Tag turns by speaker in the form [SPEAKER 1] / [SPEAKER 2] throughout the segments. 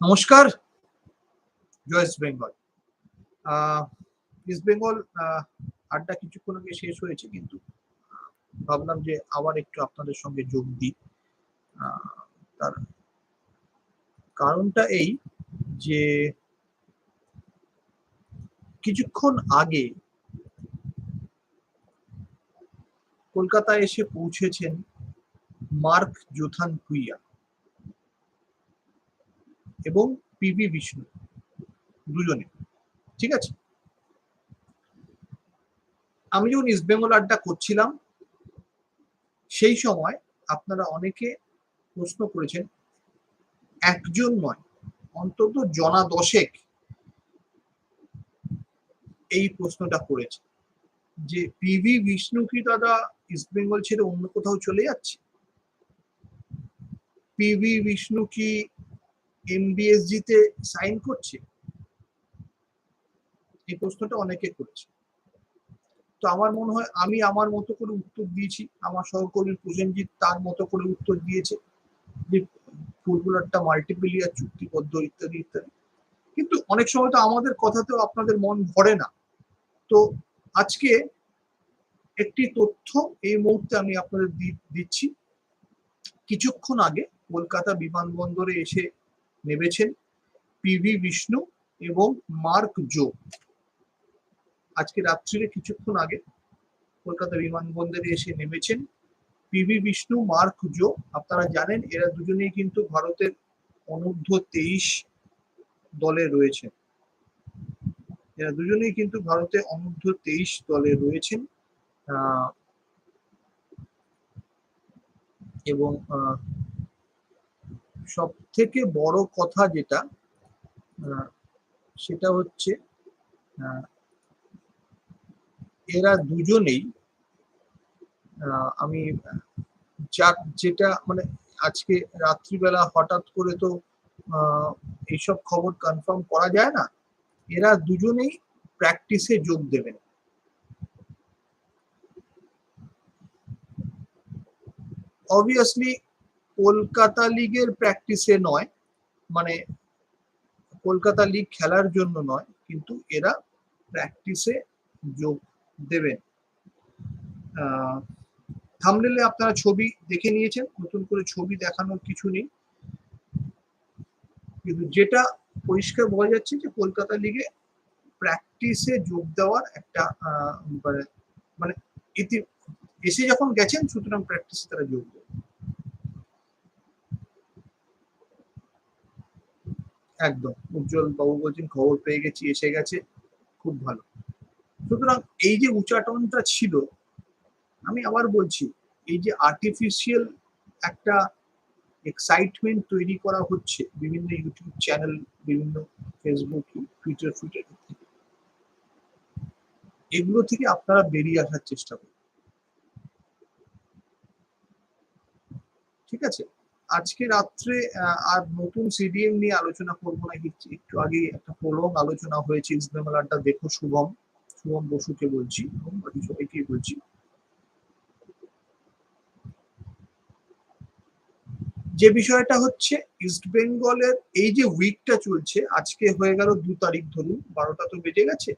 [SPEAKER 1] নমস্কার। জয় East Bengal. East Bengal আড্ডা কিছুক্ষণ আগে শেষ হয়েছে কিন্তু ভাবলাম যে আবার একটু আপনাদের সঙ্গে যোগ দিই। তার কারণটা এই যে কিছুক্ষণ আগে কলকাতায় এসে পৌঁছেছেন মার্ক জোথান ভুইয়া এবং পিভি বিষ্ণু দুজনে, ঠিক আছে? আমি যখন ইস্ট বেঙ্গল আড্ডা করছিলাম। সেই সময় আপনারা অনেকে প্রশ্ন করেছেন, একজন নয়, অন্তত জনা দশেক এই প্রশ্নটা করেছে, যে পিভি বিষ্ণু কি দাদা ইস্ট বেঙ্গল ছেড়ে অন্য কোথাও চলে যাচ্ছে? পিভি বিষ্ণু কি এমবিএসজি তে সাইন করছে? এই প্রশ্নটা অনেকে করেছে। তো আমার মনে হয় আমি আমার মতো করে উত্তর দিয়েছি। আমার সহকর্মী প্রসেনজিৎ তার মতো করে উত্তর দিয়েছে যে ফুটবলারটা মাল্টিপ্লিয়ার চুক্তিবদ্ধ ইত্যাদি ইত্যাদি। কিন্তু অনেক সময় তো আমাদের কথাতেও আপনাদের মন ভরে না। তো আজকে একটি তথ্য এই মুহূর্তে আমি আপনাদের দিচ্ছি। কিছুক্ষণ আগে কলকাতা বিমানবন্দরে এসে নেমেছেন পিভি বিষ্ণু এবং মার্ক জো। আজকে রাত্রিরে কিছুক্ষণ আগে কলকাতা বিমানবন্দরে এসে নেমেছেন পিভি বিষ্ণু, মার্ক জো। আপনারা জানেন, এরা দুজনেই কিন্তু ভারতের অনূর্ধ্ব তেইশ দলে রয়েছেন। এরা দুজনেই কিন্তু ভারতে অনূর্ধ্ব তেইশ দলে রয়েছেন। এবং সব থেকে বড় কথা যেটা সেটা হচ্ছে এরা দুজনেই আমি, যা, যেটা মানে আজকে রাত্রিবেলা হঠাৎ করে তো এইসব খবর কনফার্ম করা যায় না, এরা দুজনেই প্র্যাকটিসে যোগ দেবেন। অবভিয়াসলি কলকাতা লিগের প্র্যাকটিসে নয়। মানে কলকাতা লিগ খেলার জন্য নয়, কিন্তু এরা প্র্যাকটিসে যোগ দেবেন। থামলেলে আপনারা ছবি দেখে নিয়েছেন, নতুন করে ছবি দেখানোর কিছু নেই। কিন্তু যেটা পরিষ্কার বোঝা যাচ্ছে যে কলকাতা লিগে প্র্যাকটিসে যোগ দেওয়ার একটা মানে মানে ইতি এসে যখন গেছেন, সুতরাং প্র্যাকটিসে তারা যোগ দেবে একদম। উজ্জ্বল বাবু বলছেন, খবর পেয়ে গেছি, এসে গেছে। খুব ভালো। সুতরাং এই যে উচ্চাটনটা ছিল, আমি আবার বলছি, এই যে আর্টিফিশিয়াল একটা এক্সাইটমেন্ট তৈরি করা হচ্ছে বিভিন্ন ইউটিউব চ্যানেল বিভিন্ন ফেসবুক টুইটার টুইটার এগুলো থেকে আপনারা বেরিয়ে আসার চেষ্টা করুন। ঠিক আছে? আজকে রাত্রে আর নতুন সিডিএম নিয়ে আলোচনা করব না, একটু আগে একটা প্রলং আলোচনা হয়েছে বেঙ্গল আড্ডা দেখো শুভম শুভম বসুকে বলছি বাকি সবাইকে বলছি। যে বিষয়টা হচ্ছে, ইস্ট বেঙ্গলের এই যে উইকটা চলছে, আজকে হয়ে গেল দু তারিখ ধরুন, বারোটা তো বেজে গেছে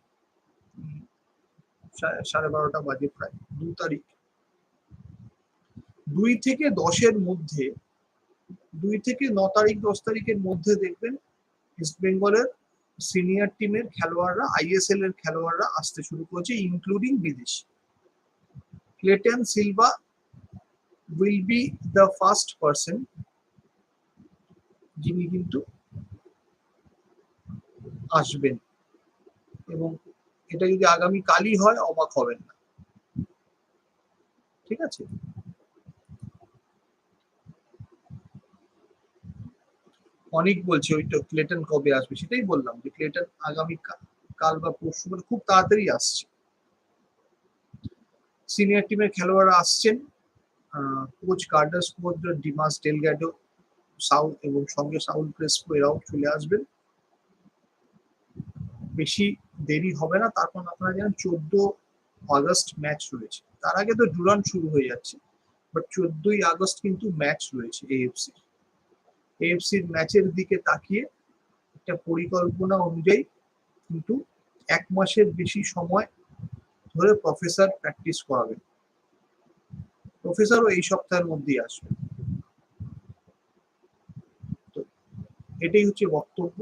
[SPEAKER 1] সাড়ে বারোটা বাজে প্রায়, দু তারিখ। দুই থেকে দশের মধ্যে দুই থেকে ন তারিখ, দশ তারিখের মধ্যে দেখবেন ইস্ট বেঙ্গলের সিনিয়র টিমের খেলোয়াড়রা আইএসএল এর খেলোয়াড়রা আসতে শুরু করেছে ইনক্লুডিং বিদেশি। Clayton Silva will be the first person যিনি কিন্তু আসবেন। এবং এটা যদি আগামী কালই হয়, অবাক হবেন না। ঠিক আছে? অনেক বলছে, ওই তো ক্লেটন কবে আসবে? সেটাই বললাম যে ক্লেটন আগামী কাল বা পরশু মানে খুব তাড়াতাড়ি আসছে। সিনিয়র টিমের খেলোয়াড়রা আসছেন। কোচ কার্ডাস কোচ ডিমাস ডেলগ্যাডো সাউথ এবং সঙ্গে সাউল ক্রেসপো এরাও চলে আসবেন। বেশি দেরি হবে না, তারপর আপনারা জানেন চোদ্দ আগস্ট ম্যাচ রয়েছে। তার আগে তো ডুরান শুরু হয়ে যাচ্ছে বাট চোদ্দই আগস্ট কিন্তু ম্যাচ রয়েছে এএফসি এএফসির ম্যাচের দিকে তাকিয়ে একটা পরিকল্পনা অনুযায়ী কিন্তু এক মাসের বেশি সময় ধরে প্রফেসর প্র্যাকটিস করাবেন প্রফেসরও এই সপ্তাহের মধ্যেই আসবে। তো এটাই হচ্ছে বক্তব্য।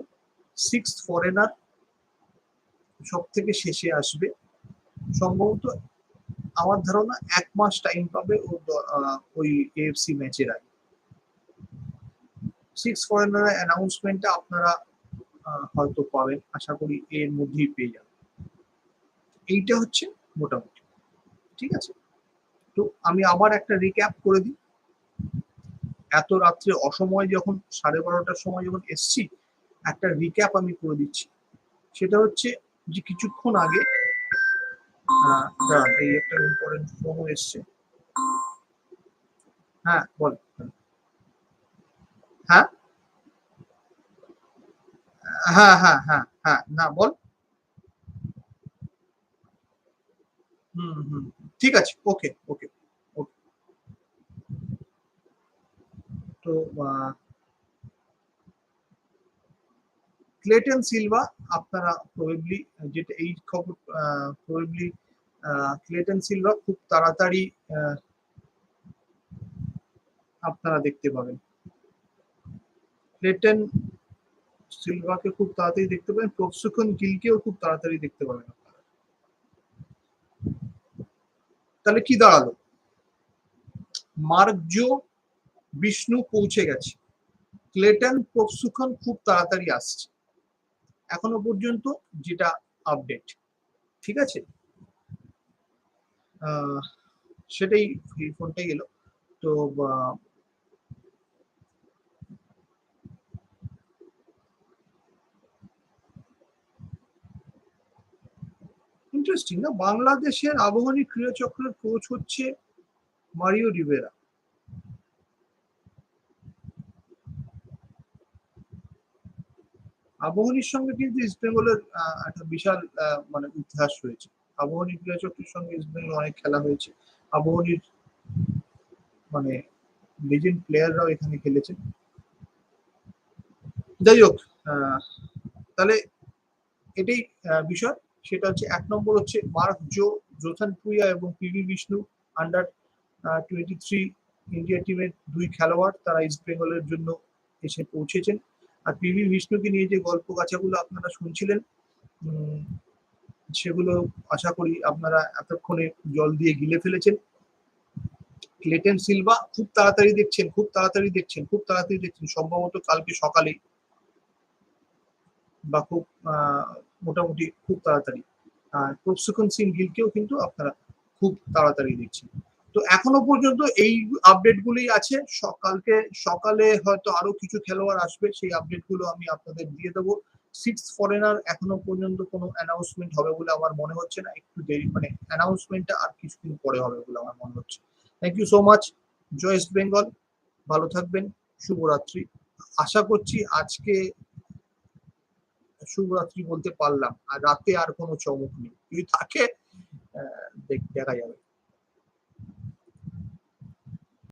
[SPEAKER 1] সিক্স ফরেনার সব থেকে শেষে আসবে। সম্ভবত আমার ধারণা এক মাস টাইম পাবে ওই এএফসি ম্যাচের আগে। সিক্স ফরেনার অ্যানাউন্সমেন্টটা আপনারা হয়তো পাবেন। আশা করি এর মধ্যেই পেয়ে যাবেন। এইটা হচ্ছে মোটামুটি। ঠিক আছে? তো আমি আবার একটা রিক্যাপ করে দিই। এত রাত্রে অসময় যখন, সাড়ে বারোটার সময় যখন এসছি, একটা রিক্যাপ আমি করে দিচ্ছি। সেটা হচ্ছে যে কিছুক্ষণ আগে এই একটা ইম্পর্টেন্ট ফোনও এসছে। হ্যাঁ বল হ্যাঁ? হ্যাঁ হ্যাঁ হ্যাঁ হ্যাঁ না, বল। হুম হুম ঠিক আছে, ওকে ওকে ওকে। তো ক্লেটন সিলভা আপনারা প্রবেবলি যেটা এই খবর প্রবেবলি ক্লেটন সিলভা খুব তাড়াতাড়ি আপনারা দেখতে পাবেন। ক্লেটন সিলভাকে খুব তাড়াতাড়ি দেখতে পাবেন প্রক্সুখন গিলকেও খুব তাড়াতাড়ি দেখতে আপনারা। তাহলে কি দাঁড়াল? মার্কজো বিষ্ণু পৌঁছে গেছে। ক্লেটন প্রক্সুখন খুব তাড়াতাড়ি আসছে। এখনও পর্যন্ত যেটা আপডেট ঠিক আছে? সেটাই ফোনটাই এলো। তো ইন্টারেস্টিং না? বাংলাদেশের আবহানী ক্রীড়াচক্রের কোচ হচ্ছে মারিও রিভেরা আবহানীর সঙ্গে কিন্তু ইস্ট বেঙ্গলের একটা বিশাল মানে ইতিহাস রয়েছে। আবহানী ক্রীড়াচক্রের সঙ্গে ইস্ট বেঙ্গল অনেক খেলা হয়েছে। আবহানীর মানে লেজেন্ড প্লেয়াররাও এখানে খেলেছেন। যাই হোক তাহলে এটাই বিষয়। সেটা হচ্ছে এক নম্বর হচ্ছে মার্ক জো জোথান পুইয়া এবং P V Vishnu under twenty three India টিমের দুই খেলোয়াড় তারা ইস্ট বেঙ্গলের জন্য এসে পৌঁছেছেন। আর পিভি বিষ্ণুকে নিয়ে যে গল্প গাছাগুলো আপনারা শুনছিলেন সেগুলো আশা করি আপনারা এতক্ষণে জল দিয়ে গিলে ফেলেছেন। ক্লেটেন সিলভা খুব তাড়াতাড়ি দেখছেন, খুব তাড়াতাড়ি দেখছেন, খুব তাড়াতাড়ি দেখছেন। সম্ভবত কালকে সকালে বা খুব মোটামুটি খুব তাড়াতাড়ি। আর প্রফসুখন সিং গিলকেও কিন্তু আপনারা খুব তাড়াতাড়ি দেখছেন। তো এখনও পর্যন্ত এই আপডেটগুলি আছে। সকালকে, সকালে হয়তো আরও কিছু খেলোয়াড় আসবে, সেই আপডেটগুলো আমি আপনাদের দিয়ে দেবো। সিক্স ফরেনার এখনও পর্যন্ত কোনো অ্যানাউন্সমেন্ট হবে বলে আমার মনে হচ্ছে না। একটু দেরি মানে অ্যানাউন্সমেন্টটা আর কিছুদিন পরে হবে বলে আমার মনে হচ্ছে। থ্যাংক ইউ সো মাচ জয় ইস্ট বেঙ্গল ভালো থাকবেন, শুভরাত্রি। আশা করছি আজকে শুভরাত্রি বলতে পারলাম। আর রাতে আর কোনো চমক নেই। যদি থাকে দেখা যাবে।